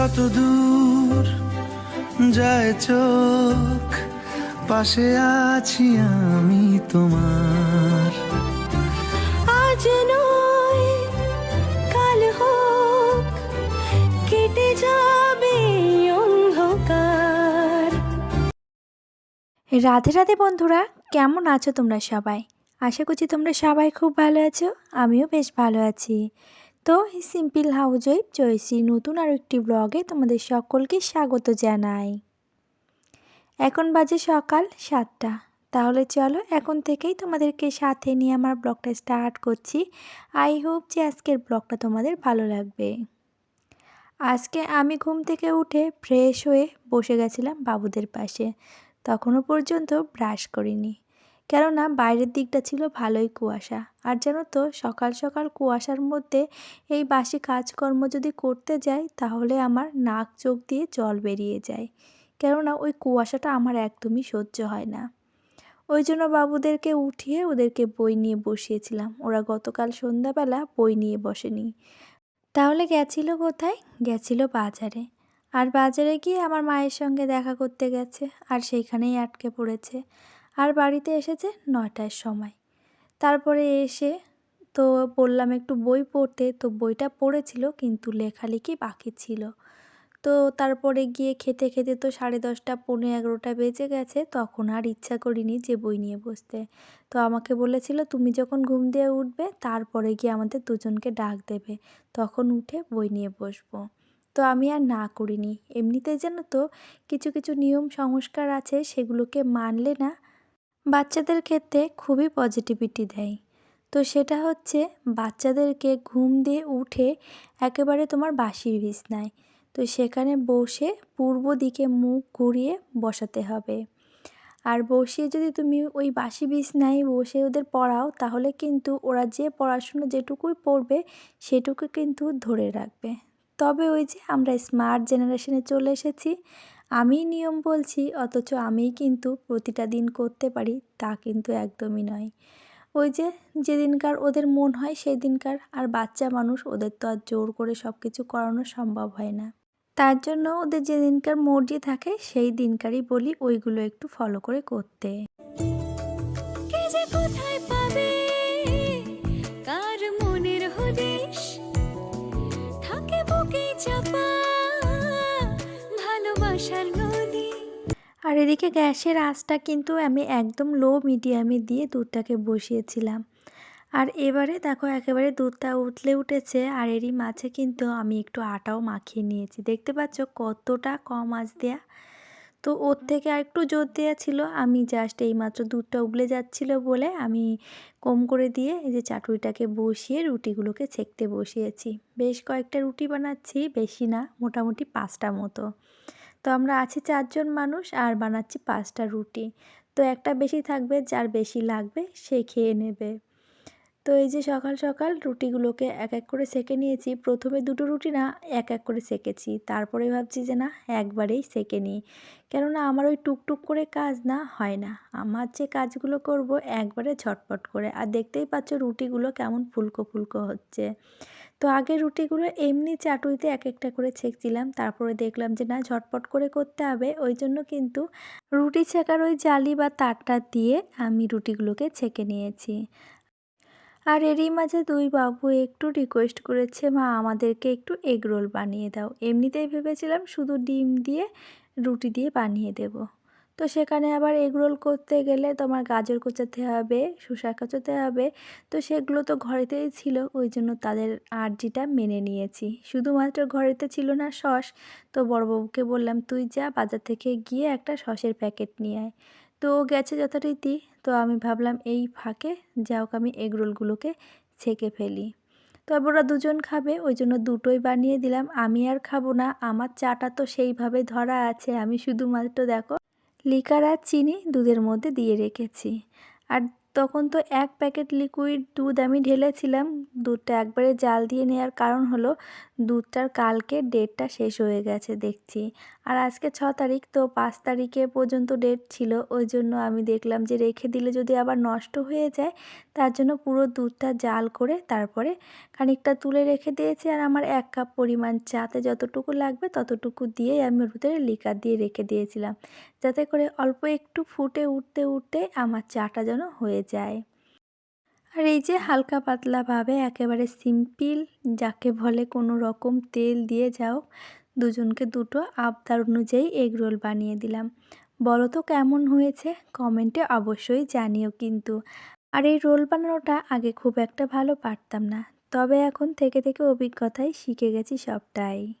যত দূর যায় চোখ পাশে আছি আমি তোমার। আজ নয় কাল হোক কেটে যাবে অন্ধকার। রাধে রাধে বন্ধুরা কেমন আছো তোমরা সবাই? আশা করছি তোমরা সবাই খুব ভালো আছো আমিও বেশ ভালো আছি। তো সিম্পল হাউস ওয়াইফ জয়সী নতুন আর একটি ব্লগে তোমাদের সকলকে স্বাগত জানাই। এখন বাজে সকাল সাতটা। তাহলে চলো এখন থেকেই তোমাদেরকে সাথে নিয়ে আমার ব্লগটা স্টার্ট করছি। আই হোপ যে আজকের ব্লগটা তোমাদের ভালো লাগবে। আজকে আমি ঘুম থেকে উঠে ফ্রেশ হয়ে বসে গেছিলাম বাবুদের পাশে। তখনও পর্যন্ত ব্রাশ করিনি। কেননা বাইরের দিকটা ছিল ভালোই কুয়াশা। আর জানো তো, সকাল সকাল কুয়াশার মধ্যে এই বাসি কাজকর্ম যদি করতে যাই, তাহলে আমার নাক চোখ দিয়ে জল বেরিয়ে যায়। কেননা ওই কুয়াশাটা আমার একদমই সহ্য হয় না। ওই জন্য বাবুদেরকে উঠিয়ে ওদেরকে বই নিয়ে বসিয়েছিলাম। ওরা গতকাল সন্ধ্যাবেলা বই নিয়ে বসেনি। তাহলে গেছিল কোথায়? গেছিল বাজারে। আর বাজারে গিয়ে আমার মায়ের সঙ্গে দেখা করতে গেছে। আর সেইখানেই আটকে পড়েছে। আর বাড়িতে এসেছে নয়টার সময়। তারপরে এসে তো বললাম একটু বই পড়তে, তো বইটা পড়েছিল কিন্তু লেখালেখি বাকি ছিল। তো তারপরে গিয়ে খেতে খেতে তো সাড়ে দশটা, পৌনে এগারোটা বেজে গেছে, তখন আর ইচ্ছা করিনি যে বই নিয়ে বসতে। তো আমাকে বলেছিল, তুমি যখন ঘুম দিয়ে উঠবে, তারপরে গিয়ে আমাদের দুজনকে ডাক দেবে, তখন উঠে বই নিয়ে বসবো। তো আমি আর না করিনি। এমনিতে যেন তো, কিছু কিছু নিয়ম সংস্কার আছে, সেগুলোকে মানলে না বাচ্চাদের ক্ষেত্রে খুবই পজিটিভিটি দেয়। তো সেটা হচ্ছে বাচ্চাদেরকে ঘুম দিয়ে উঠে একেবারে তোমার বাসি বিছনায়। তো সেখানে বসে পূর্ব দিকে মুখ ঘুরিয়ে বসাতে হবে। আর বসিয়ে যদি তুমি ওই বাসি বিছনায় বসে ওদের পড়াও, তাহলে কিন্তু ওরা যে পড়াশুনো যেটুকুই পড়বে, সেটুকু কিন্তু ধরে রাখবে। তবে ওই যে আমরা স্মার্ট জেনারেশনে চলে এসেছি আমি নিয়ম বলছি, অথচ আমিই কিন্তু প্রতিটা দিন করতে পারি, তা কিন্তু একদমই নয়। ওই যে যেদিনকার ওদের মন হয় সেই দিনকার আর বাচ্চা মানুষ ওদের তো আর জোর করে সব কিছু করানো সম্ভব হয় না। তার জন্য ওদের যেদিনকার মর্জি থাকে, সেই দিনকারই বলি ওইগুলো একটু ফলো করে করতে। আর এদিকে গ্যাসের আঁচটা কিন্তু আমি একদম লো মিডিয়ামে দিয়ে দুধটাকে বসিয়েছিলাম। আর এবারে দেখো একেবারে দুধটা উতলে উঠেছে আর এরই মাঝে কিন্তু আমি একটু আটাও মাখিয়ে নিয়েছি। দেখতে পাচ্ছ কতটা কম আঁচ দেয়া। তো ওর থেকে আর একটু জোর দেওয়া ছিল। আমি জাস্ট এইমাত্র দুধটা উগলে যাচ্ছিল বলে আমি কম করে দিয়ে এই যে চাটুইটাকে বসিয়ে রুটিগুলোকে ছেঁকতে বসিয়েছি। বেশ কয়েকটা রুটি বানাচ্ছি, বেশি না, মোটামুটি পাঁচটা মতো। তো আমরা আছি চারজন মানুষ আর বানাচ্ছি পাঁচটা রুটি। তো একটা বেশি থাকবে, যার বেশি লাগবে সে খেয়ে নেবে। তো এই যে সকাল সকাল রুটিগুলোকে এক এক করে সেকে নিয়েছি। প্রথমে দুটো রুটি না, এক এক করে সেকেছি। তারপরে ভাবছি যে না, একবারেই সেকে নিই। কেননা আমার ওই টুকটুক করে কাজ না, হয় না। আমার যে কাজগুলো করব, একবারে ঝটপট করে। আর দেখতেই পাচ্ছ রুটিগুলো কেমন ফুলকো ফুলকো হচ্ছে। তো আগে রুটিগুলো এমনি চাটুইতে এক একটা করে ছেঁকছিলাম তারপরে দেখলাম যে, না, ঝটপট করে করতে হবে। ওই জন্য কিন্তু রুটি ছেঁকার ওই জালি বা তারটা দিয়ে আমি রুটিগুলোকে ছেঁকে নিয়েছি। আর এরই মাঝে দুই বাবু একটু রিকোয়েস্ট করেছে, মা, আমাদেরকে একটু এগ রোল বানিয়ে দাও। এমনিতেই ভেবেছিলাম শুধু ডিম দিয়ে রুটি দিয়ে বানিয়ে দেব। তো সেখানে আবার এগ রোল করতে গেলে তোমার গাজর কোচাতে হবে, শসা কোচাতে হবে। তো সেগুলো তো ঘরেতেই ছিল, ওই জন্য তাদের আর্জিটা মেনে নিয়েছি। শুধুমাত্র ঘরেতে ছিল না সস। তো বড়বাবুকে বললাম, তুই যা বাজার থেকে গিয়ে একটা সসের প্যাকেট নিয়ে আয়। তো ও গেছে যথারীতি। তো আমি ভাবলাম, এই ফাঁকে যা হোক, আমি এগ রোলগুলোকে ছেঁকে ফেলি। তবে ওরা দুজন খাবে, ওই জন্য দুটোই বানিয়ে দিলাম। আমি আর খাব না, আমার চাটা তো সেইভাবে ধরা আছে। আমি শুধুমাত্র, দেখো লিকার আর চিনি দুধের মধ্যে দিয়ে রেখেছি। আর তখন তো এক প্যাকেট লিকুইড দুধ আমি ঢেলেছিলাম। দুধটা একবারে জাল দিয়ে নেওয়ার কারণ হলো, দুধটার কালকে ডেটটা শেষ হয়ে গেছে দেখছি। আর আজকে ছ তারিখ, তো পাঁচ তারিখে পর্যন্ত ডেট ছিল। ওই জন্য আমি দেখলাম যে রেখে দিলে যদি আবার নষ্ট হয়ে যায়, তার জন্য পুরো দুধটা জাল করে তারপরে খানিকটা তুলে রেখে দিয়েছি। আর আমার এক কাপ পরিমাণ চাতে যতটুকু লাগবে ততটুকু দিয়েই আমি ভিতরে লিকার দিয়ে রেখে দিয়েছিলাম। যাতে করে অল্প একটু ফুটে উঠতে উঠতে আমার চাটা যেন হয়ে যায়। আর এই যে হালকা পাতলাভাবে একেবারে সিম্পল যাকে বলে কোনো রকম তেল দিয়ে যাও দুজনকে দুটো আবদার অনুযায়ী এগ রোল বানিয়ে দিলাম। বলো তো কেমন হয়েছে? কমেন্টে অবশ্যই জানিও কিন্তু। আর এই রোল বানানোটা আগে খুব একটা ভালো পারতাম না। তবে এখন থেকে থেকে অভিজ্ঞতায় শিখে গেছি সবটাই।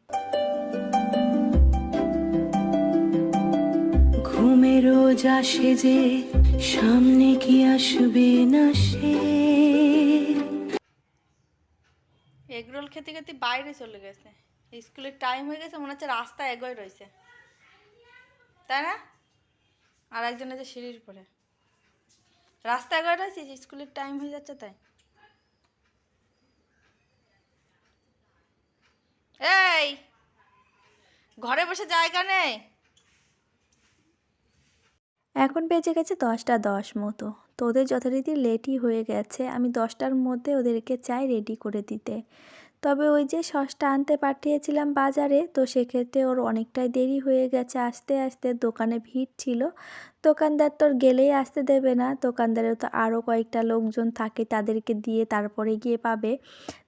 ঘুমে রোজ আসে যে সামনে কি আসবে না সে? এগ রোল খেতে খেতে বাইরে চলে গেছে। স্কুলের টাইম হয়ে গেছে, মনে হচ্ছে রাস্তা এগোয় রয়েছে। তাই না? আর একজন আছে সিঁড়ির পরে রাস্তা এগোয় রয়েছে স্কুলের টাইম হয়ে যাচ্ছে তাই। এই, ঘরে বসে জায়গা নেই। এখন বেজে গেছে দশটা দশ মতো। তো ওদের যথারীতি লেটই হয়ে গেছে, আমি দশটার মধ্যে ওদেরকে চাই রেডি করে দিতে। তবে ওই যে সসটা আনতে পাঠিয়েছিলাম বাজারে, তো সেক্ষেত্রে ওর অনেকটাই দেরি হয়ে গেছে। আসতে আসতে দোকানে ভিড় ছিল। দোকানদার তোর গেলেই আসতে দেবে না। দোকানদারেও তো আরও কয়েকটা লোকজন থাকে তাদেরকে দিয়ে তারপরে গিয়ে পাবে।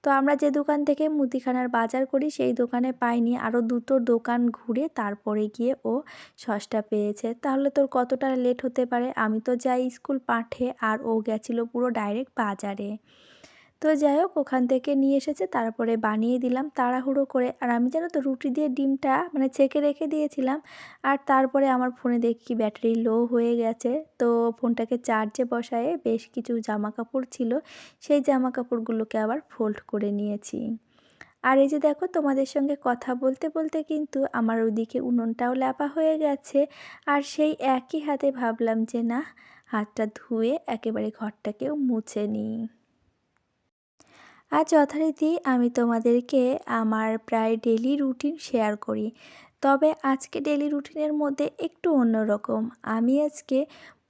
তো আমরা যে দোকান থেকে মুদিখানার বাজার করি, সেই দোকানে পাইনি। আরও দুটো দোকান ঘুরে তারপরে গিয়ে ও সসটা পেয়েছে। তাহলে তোর কতটা লেট হতে পারে? আমি তো যাই স্কুল পাঠে আর ও গেছিল পুরো ডাইরেক্ট বাজারে। তো যাই হোক, ওখান থেকে নিয়ে এসেছে, তারপরে বানিয়ে দিলাম তাড়াহুড়ো করে। আর আমি জানো তো, রুটি দিয়ে ডিমটা মানে ছেঁকে রেখে দিয়েছিলাম। আর তারপরে আমার ফোনে দেখি ব্যাটারি লো হয়ে গেছে। তো ফোনটাকে চার্জে বসায়ে বেশ কিছু জামা কাপড় ছিল, সেই জামা কাপড়গুলোকে আবার ফোল্ড করে নিয়েছি। আর এই যে দেখো, তোমাদের সঙ্গে কথা বলতে বলতে কিন্তু আমার ওইদিকে উনুনটাও ল্যাপা হয়ে গেছে। আর সেই একই হাতে ভাবলাম যে না, হাতটা ধুয়ে একেবারে ঘরটাকেও মুছে নিই। আজ যথারীতি আমি তোমাদেরকে আমার প্রায় ডেলি রুটিন শেয়ার করি। তবে আজকে ডেলি রুটিনের মধ্যে একটু অন্যরকম। আমি আজকে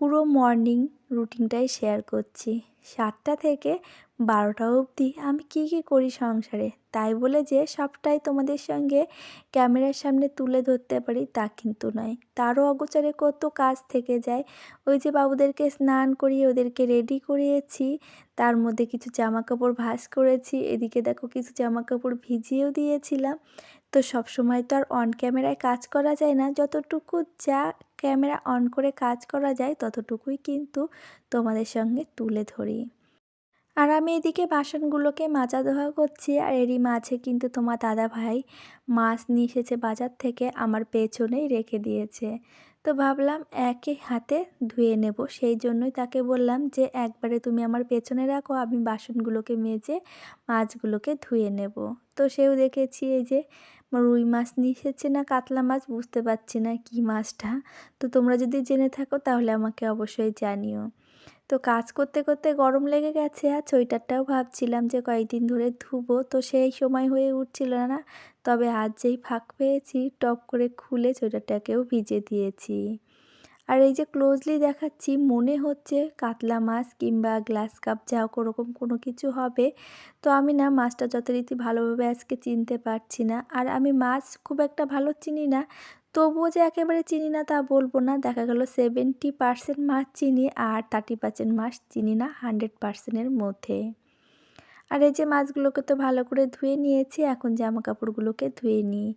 পুরো মর্নিং রুটিনটাই শেয়ার করছি। সাতটা থেকে বারোটা অবধি আমি কি কি করি সংসারে? তাই বলে যে সবটাই তোমাদের সঙ্গে ক্যামেরার সামনে তুলে ধরতে পারি তা কিন্তু নয়। তারও অগোচরে কত কাজ থেকে যায়। ওই যে বাবুদেরকে স্নান করিয়ে ওদেরকে রেডি করিয়েছি, তার মধ্যে কিছু জামা কাপড় ভাঁজ করেছি, এদিকে দেখো কিছু জামা কাপড় ভিজিয়েও দিয়েছিলাম। তো সব সময় তো আর অন ক্যামেরায় কাজ করা যায় না। যতটুকু যা ক্যামেরা অন করে কাজ করা যায়, ততটুকুই কিন্তু তোমাদের সঙ্গে তুলে ধরি। আর আমি এদিকে বাসনগুলোকে মাজা ধোয়া করছি, আর এরই মাঝে কিন্তু তোমার দাদা ভাই মাছ নিয়ে এসেছে বাজার থেকে, আমার পেছনেই রেখে দিয়েছে। তো ভাবলাম একই হাতে ধুয়ে নেব, সেই জন্যই তাকে বললাম যে, একবারে তুমি আমার পেছনে রাখো, আমি বাসনগুলোকে মেজে মাছগুলোকে ধুয়ে নেব। তো সেও দেখেছি এই যে রুই মাছ নিয়ে এসেছে না, কাতলা মাছ বুঝতে পারছি না কি মাছটা। তো তোমরা যদি জেনে থাকো তাহলে আমাকে অবশ্যই জানিও। তো কাজ করতে করতে গরম লেগে গেছে, আর সোয়েটারটাও ভাবছিলাম যে কয়েকদিন ধরে ধুবো, তো সেই সময় হয়ে উঠছিল না। তবে আজ যেই ফাঁক পেয়েছি, টপ করে খুলে সোয়েটারটাকেও ভিজে দিয়েছি। আর এই যে ক্লোজলি দেখাচ্ছি, মনে হচ্ছে কাতলা মাছ কিংবা গ্লাস কাপ যা ওরকম কোনো কিছু হবে। তো আমি না মাছটা যথারীতি ভালোভাবে আজকে চিনতে পারছি না। আর আমি মাছ খুব একটা ভালো চিনি না, তবুও যে একেবারে চিনি না তা বলব না। দেখা গেল সেভেন্টি পার্সেন্ট মাছ চিনি আর থার্টি পার্সেন্ট মাছ চিনি না হান্ড্রেড পার্সেন্টের মধ্যে। আর এই যে মাছগুলোকে তো ভালো করে ধুয়ে নিয়েছি, এখন জামা কাপড়গুলোকে ধুয়ে নিই।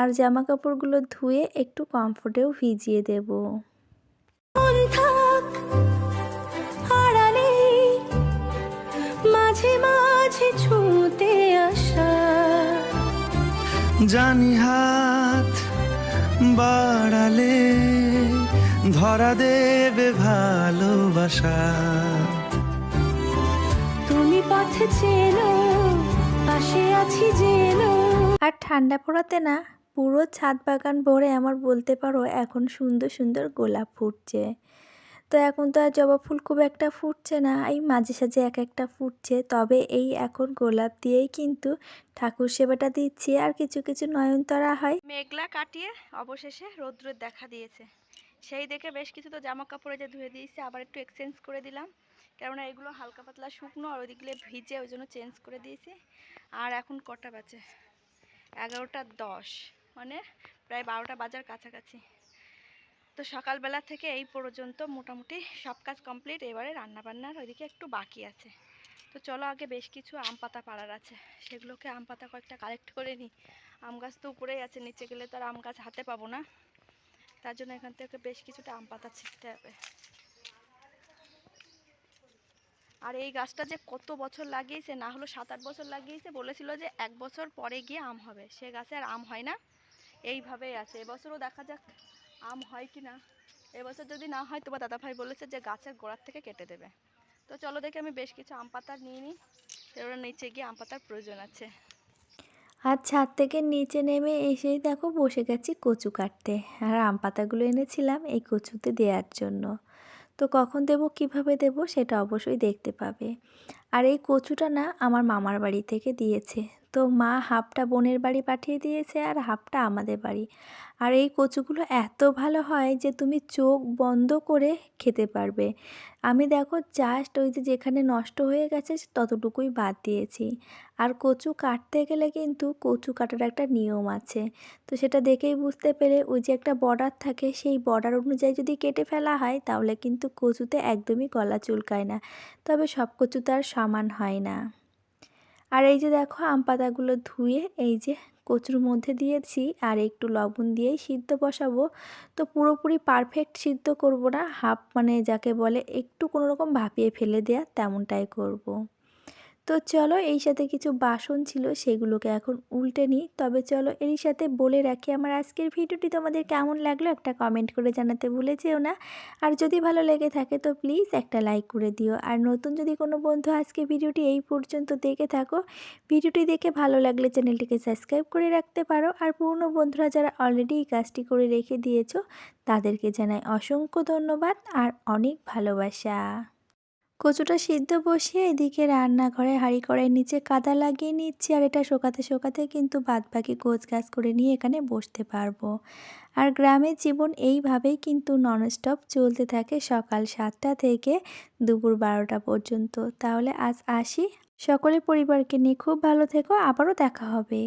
আর জামা কাপড়গুলো ধুয়ে একটু কমফোর্টেও ভিজিয়ে দেব। আড়ালে মাঝে মাঝে ছুঁতে আসা। জানি হাত বাড়ালে ধরা দেবে ভালোবাসা। তুমি পথ চেনো পাশে আছি জেনো আর ঠান্ডা পড়াতে না পুরো ছাদ বাগান ভরে আমার বলতে পারো এখন সুন্দর সুন্দর গোলাপ ফুটছে। তো এখন তো আর জবা ফুল খুব একটা ফুটছে না, এই মাঝে সাঝে এক একটা ফুটছে। তবে এই এখন গোলাপ দিয়েই কিন্তু ঠাকুর সেবাটা দিচ্ছি। আর কিছু কিছু নয়নতারা হয়। মেঘলা কাটিয়ে অবশেষে রৌদ্রের দেখা দিয়েছে। সেই দেখে বেশ কিছু তো জামা কাপড়ে যে ধুয়ে দিয়েছি, আবার একটু এক্সচেঞ্জ করে দিলাম। কেননা এগুলো হালকা পাতলা শুকনো আর ওইদিকে ভিজে ওই জন্য চেঞ্জ করে দিয়েছি। আর এখন কটা বাজে? এগারোটা দশ। মানে প্রায় বারোটা বাজার কাছাকাছি। তো সকালবেলা থেকে এই পর্যন্ত মোটামুটি সব কাজ কমপ্লিট, এবারে রান্নাবান্নার ওইদিকে একটু বাকি আছে। তো চলো আগে বেশ কিছু আম পাতা পাড়ার আছে। সেগুলোকে আম পাতা কয়েকটা কালেক্ট করে নিই। আম গাছ তো উপরেই আছে, নিচে গেলে তো আর আম গাছ হাতে পাবো না। তার জন্য এখান থেকে বেশ কিছুটা আম পাতা ছিটতে হবে। আর এই গাছটা যে কত বছর লাগিয়েছে, না হলো সাত আট বছর লাগিয়েছে, বলেছিল যে এক বছর পরে গিয়ে আম হবে। সে গাছে আর আম হয় না। এইভাবেই আছে। এবছরও দেখা যাক আম হয় কি না। এবছর যদি না হয়, তোমার দাদাভাই বলেছে যে গাছের গোড়ার থেকে কেটে দেবে। তো চলো দেখে, আমি বেশ কিছু আম পাতা নিয়ে নিই। এবার নিচে গিয়ে আম পাতার প্রয়োজন আছে। আর ছাদ থেকে নিচে নেমে এসেই দেখো, বসে গেছি কচু কাটতে। আর আম পাতাগুলো এনেছিলাম এই কচুতে দেওয়ার জন্য। তো কখন দেব, কীভাবে দেব, সেটা অবশ্যই দেখতে পাবে। আর এই কচুটা না আমার মামার বাড়ি থেকে দিয়েছে। তো মা হাফটা বোনের বাড়ি পাঠিয়ে দিয়েছে আর হাফটা আমাদের বাড়ি। আর এই কচুগুলো এত ভালো হয় যে তুমি চোখ বন্ধ করে খেতে পারবে। আমি দেখো জাস্ট ওই যে যেখানে নষ্ট হয়ে গেছে ততটুকুই বাদ দিয়েছি। আর কচু কাটতে গেলে কিন্তু কচু কাটার একটা নিয়ম আছে। তো সেটা দেখেই বুঝতে পেরে ওই যে একটা বর্ডার থাকে সেই বর্ডার অনুযায়ী যদি কেটে ফেলা হয় তাহলে কিন্তু কচুতে একদমই গলা চুলকায় না। তবে সব কচু আর সমান হয় না। আর এই যে দেখো আম পাতাগুলো ধুয়ে এই যে কচুর মধ্যে দিয়েছি আর একটু লবণ দিয়েই সিদ্ধ বসাবো তো পুরোপুরি পারফেক্ট সিদ্ধ করব না হাফ মানে যাকে বলে একটু কোনো রকম ভাপিয়ে ফেলে দেয়া তেমনটাই করব। তো চলো এই সাথে কিছু বাসন ছিল, সেগুলোকে এখন উল্টে নিই। তবে চলো এরই সাথে বলে রাখি, আমার আজকের ভিডিওটি তোমাদের কেমন লাগল একটা কমেন্ট করে জানাতে ভুলে যেও না। আর যদি ভালো লেগে থাকে তো প্লিজ একটা লাইক করে দিও। আর নতুন যদি কোনো বন্ধু আজকে ভিডিওটি এই পর্যন্ত দেখে থাকো, ভিডিওটি দেখে ভালো লাগলে চ্যানেলটিকে সাবস্ক্রাইব করে রাখতে পারো। আর পুরনো বন্ধুরা যারা অলরেডি এই কাজটি করে রেখে দিয়েছ, তাদেরকে জানাই অসংখ্য ধন্যবাদ আর অনেক ভালোবাসা। কচুটা সিদ্ধ বসিয়ে এদিকে রান্নাঘরে হাঁড়ি কড়াই নিচে কাদা লাগিয়ে নিচ্ছি আর এটা শোকাতে শোকাতে কিন্তু বাদ বাকি গোছ গাছ করে নিয়ে এখানে বসতে পারব। আর গ্রামের জীবন এইভাবেই কিন্তু ননস্টপ চলতে থাকে সকাল সাতটা থেকে দুপুর বারোটা পর্যন্ত। তাহলে আজ আসি। সকলে পরিবারকে নিয়ে খুব ভালো থেকো। আবারও দেখা হবে।